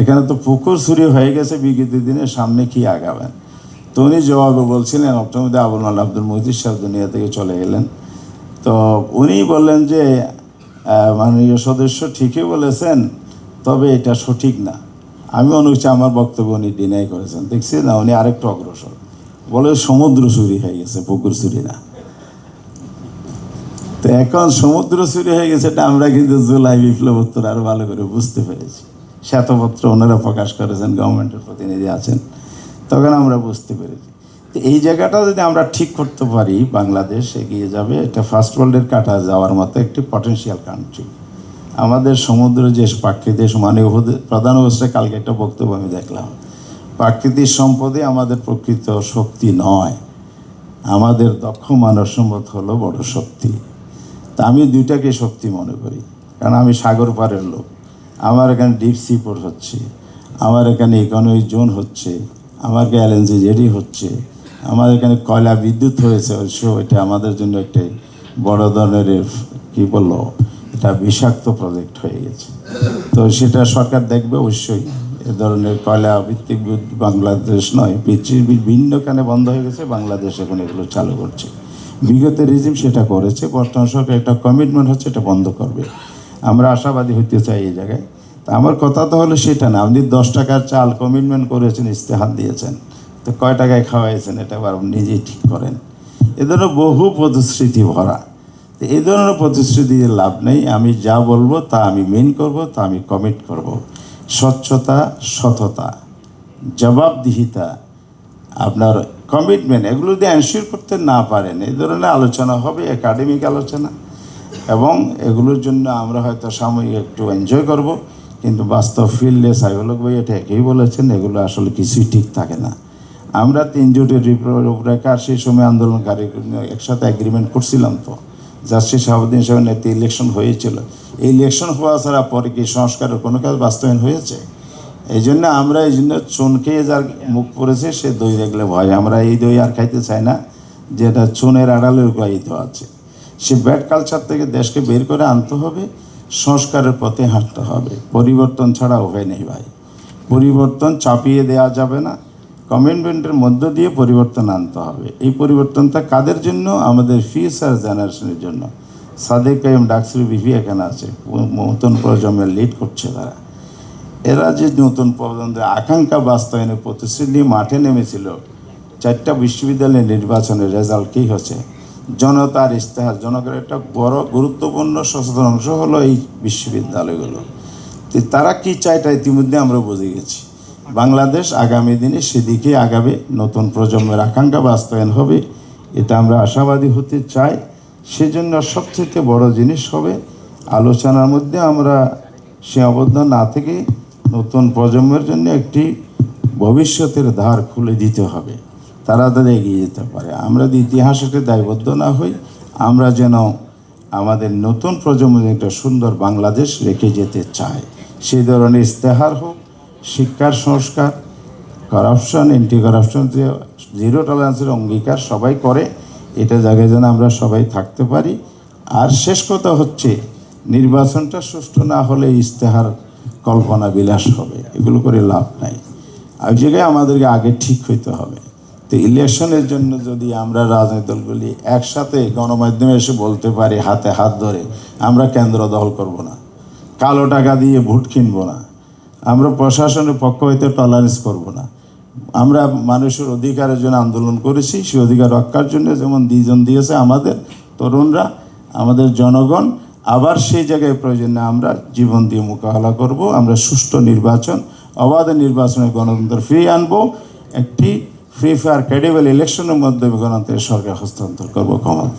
এখানে তো পুকুর চুরি হয়ে গেছে, বিগত দিনে সামনে কি আগাবেন? তো উনি জবাবে বলছিলেন অর্থমন্ত্রী আবুল মাল আব্দুল মহিদির সাহেব দুনিয়া থেকে চলে গেলেন। তো উনি বললেন যে মাননীয় সদস্য ঠিকই বলেছেন, তবে এটা সঠিক না। আমি হচ্ছে আমার বক্তব্য উনি ডিনাই করেছেন। দেখছি না, উনি আরেকটু অগ্রসর। বলে সমুদ্র চুরি হয়ে গেছে, পুকুর চুরি না। তো এখন সমুদ্র চুরি হয়ে গেছে, এটা আমরা কিন্তু জুলাই বিপ্লবোত্তর আরও ভালো করে বুঝতে পেরেছি। শ্বেতপত্র ওনারা প্রকাশ করেছেন গভর্নমেন্টের প্রতিনিধি আছেন, তখন আমরা বুঝতে পেরেছি। তো এই জায়গাটা যদি আমরা ঠিক করতে পারি, বাংলাদেশ এগিয়ে যাবে, এটা ফার্স্ট ওয়ার্ল্ডের কাটা যাওয়ার মতো একটি পটেনশিয়াল কান্ট্রি আমাদের সমুদ্র যে প্রাকৃতিক মানে প্রধান অবস্থায় কালকে একটা বক্তব্য আমি দেখলাম। প্রাকৃতিক সম্পদে আমাদের প্রকৃত শক্তি নয়, আমাদের দক্ষ মানব সম্পদ হলো বড় শক্তি। তা আমি দুইটাকে শক্তি মনে করি, কারণ আমি সাগর পাড়ের লোক। আমার এখানে ডিপ সি পোর্ট হচ্ছে, আমার এখানে ইকোনমিক জোন হচ্ছে, আমার এলএনজি জেডি হচ্ছে, আমার এখানে কয়লা বিদ্যুৎ হয়েছে, অবশ্য এটা আমাদের জন্য একটি বড় ধরনের কী বলল এটা বিষাক্ত প্রজেক্ট হয়ে গেছে। তো সেটা সরকার দেখবে অবশ্যই, এ ধরনের কয়লা ভিত্তিক বাংলাদেশ নয়, পৃথিবীর বিভিন্নখানে বন্ধ হয়ে গেছে, বাংলাদেশ এখন এগুলো চালু করছে। বিগত রিজিম সেটা করেছে, বর্তমান সরকার একটা কমিটমেন্ট হচ্ছে, এটা বন্ধ করবে। আমরা আশাবাদী হতে চাই এই জায়গায়। তা আমার কথা তো হলো সেটা না, আপনি দশ টাকার চাল কমিটমেন্ট করেছেন, ইস্তেহার দিয়েছেন। তো কয় টাকায় খাওয়াইছেন এটা আবার নিজেই ঠিক করেন। এ ধরনের বহু প্রতিশ্রুতি ভরা। তো এই ধরনের প্রতিশ্রুতি লাভ নেই, আমি যা বলব তা আমি মেন করব, তা আমি কমিট করব। স্বচ্ছতা, সততা, জবাবদিহিতা, আপনার কমিটমেন্ট এগুলো যদি এনশিওর করতে না পারেন এই ধরনের আলোচনা হবে একাডেমিক আলোচনা। এবং এগুলোর জন্য আমরা হয়তো সাময়িক একটু এনজয় করব, কিন্তু বাস্তব ফিল্ডে সাইকোলগ ভাই এটা একই বলেছেন, এগুলো আসলে কিছুই ঠিক থাকে না। আমরা তিন জোটের রিপ- রূপরেখা সেই সময় আন্দোলনকারী একসাথে এগ্রিমেন্ট করছিলাম তো জাস্টিস শাহাবুদ্দিন সাহেবের নেতৃত্বে ইলেকশন হয়েছিল। এই ইলেকশন হওয়া ছাড়া পরে কি সংস্কারের কোনো কাজ বাস্তবায়ন হয়েছে? এই জন্য আমরা এই জন্য চুন খেয়ে যার মুখ পড়েছে, সে দই দেখলে ভয়। আমরা এই দই আর খাইতে চাই না, যেটা চুনের আড়ালে লুকায়িত আছে। সে ব্যাড কালচার থেকে দেশকে বের করে আনতে হবে, সংস্কারের পথে হাঁটতে হবে। পরিবর্তন ছাড়া উপায় নেই ভাই। পরিবর্তন চাপিয়ে দেওয়া যাবে না। কমিটমেন্টের মধ্য দিয়ে পরিবর্তন আনতে হবে। এই পরিবর্তনটা কাদের জন্য? আমাদের ফিউচার জেনারেশনের জন্য। সাদেক কাইম ডাকসুর বিপি এখানে আছে। নতুন প্রজন্মের লিড করছে তারা। এরা যে নতুন প্রজন্মের আকাঙ্ক্ষা বাস্তবায়নের প্রতিশ্রুতি নিয়ে মাঠে নেমেছিল, চারটা বিশ্ববিদ্যালয়ের নির্বাচনের রেজাল্ট কী হচ্ছে? জনতার ইস্তেহার জনগণের একটা বড় গুরুত্বপূর্ণ সচেতন অংশ হলো এই বিশ্ববিদ্যালয়গুলো। তো তারা কি চায় এটা ইতিমধ্যে আমরা বুঝে গেছি। বাংলাদেশ আগামী দিনে সেদিকে আগাবে, নতুন প্রজন্মের আকাঙ্ক্ষা বাস্তবায়ন হবে, এটা আমরা আশাবাদী হতে চাই। সেজন্য সবচেয়ে বড় জিনিস হবে, আলোচনার মধ্যে আমরা সীমাবদ্ধ না থেকে নতুন প্রজন্মের জন্য একটি ভবিষ্যতের ধার খুলে দিতে হবে। তারা তাদের এগিয়ে যেতে পারে। আমরা যদি ইতিহাসকে দায়বদ্ধ না হই, আমরা যেন আমাদের নতুন প্রজন্মের একটা সুন্দর বাংলাদেশ রেখে যেতে চাই। সেই ধরনের ইস্তেহার হোক, শিক্ষার সংস্কার করাপশন এন্টি করাপশন যে জিরো টলারেন্সের অঙ্গীকার সবাই করে, এটা জায়গায় যেন আমরা সবাই থাকতে পারি। আর শেষ কথা হচ্ছে, নির্বাচনটা সুষ্ঠু না হলে ইস্তেহার কল্পনা বিলাস হবে, এগুলো করে লাভ নাই। আর জায়গায় আমাদেরকে আগে ঠিক হইতে হবে। তো ইলেকশনের জন্য যদি আমরা রাজনৈতিক দলগুলি একসাথে গণমাধ্যমে এসে বলতে পারি হাতে হাত ধরে, আমরা কেন্দ্র দল করব না। কালো টাকা দিয়ে ভোট কিনবো না। আমরা প্রশাসনের পক্ষ হইতে টলারেন্স করব না। আমরা মানুষের অধিকারের জন্য আন্দোলন করেছি সেই অধিকার রক্ষার জন্য যেমন দুইজন দিয়েছে আমাদের তরুণরা, আমাদের জনগণ, আবার সেই জায়গায় প্রয়োজনে আমরা জীবন দিয়ে মোকাবেলা করব, আমরা সুষ্ঠু নির্বাচন, অবাধ নির্বাচনে গণতন্ত্র ফ্রি আনব, একটি ফ্রি ফায়ার ক্রেডিবল ইলেকশনের মাধ্যমে গণতন্ত্রের সরকার হস্তান্তর করব ক্ষমতা